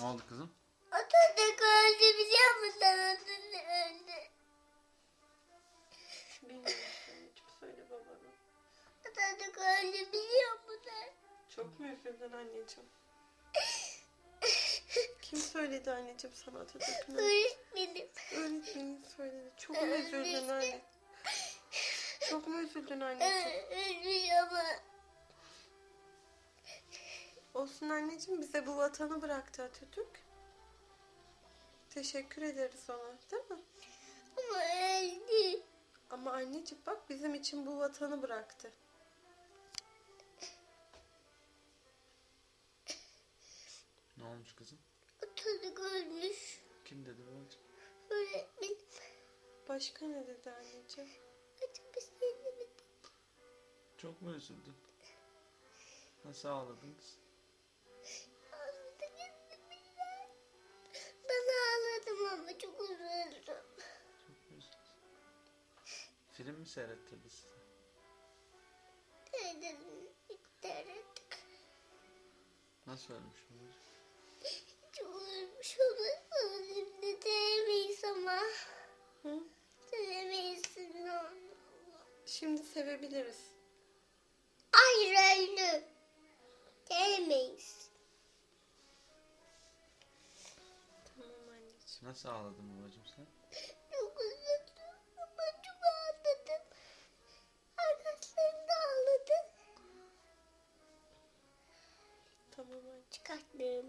Ne oldu kızım? Atatürk öldü biliyor musun? Atatürk öldü. Bilmiyorum söyle babana. Atatürk öldü biliyor musun? Çok mu üzüldün anneciğim? Kim söyledi anneciğim sana Atatürk'ün? Öğretmenim. Öğretmenin söyledi. Çok mu üzüldün anne? Çok mu üzüldün anneciğim? Ölmüş ama. Anneciğim bize bu vatanı bıraktı Atatürk. Teşekkür ederiz ona değil mi? Ama öldü. Ama anneciğim bak bizim için bu vatanı bıraktı. Ne olmuş kızım? Atatürk ölmüş. Kim dedi babacığım? Öğretmenim. Başka ne dedi anneciğim? Açık bir şey. Çok mu üzüldün? Nasıl ağladın kız? Film mi seyrettirdi size? Dedim. İttirettik. Nasıl ölmüş babacığım? Çok ölmüş olur. Şimdi diyemeyiz ama. Hı? Diyemeyiz. Şimdi sevebiliriz. Hayır öldü. Diyemeyiz. Tamam anneciğim. Nasıl ağladın babacığım sen? çıkarttım.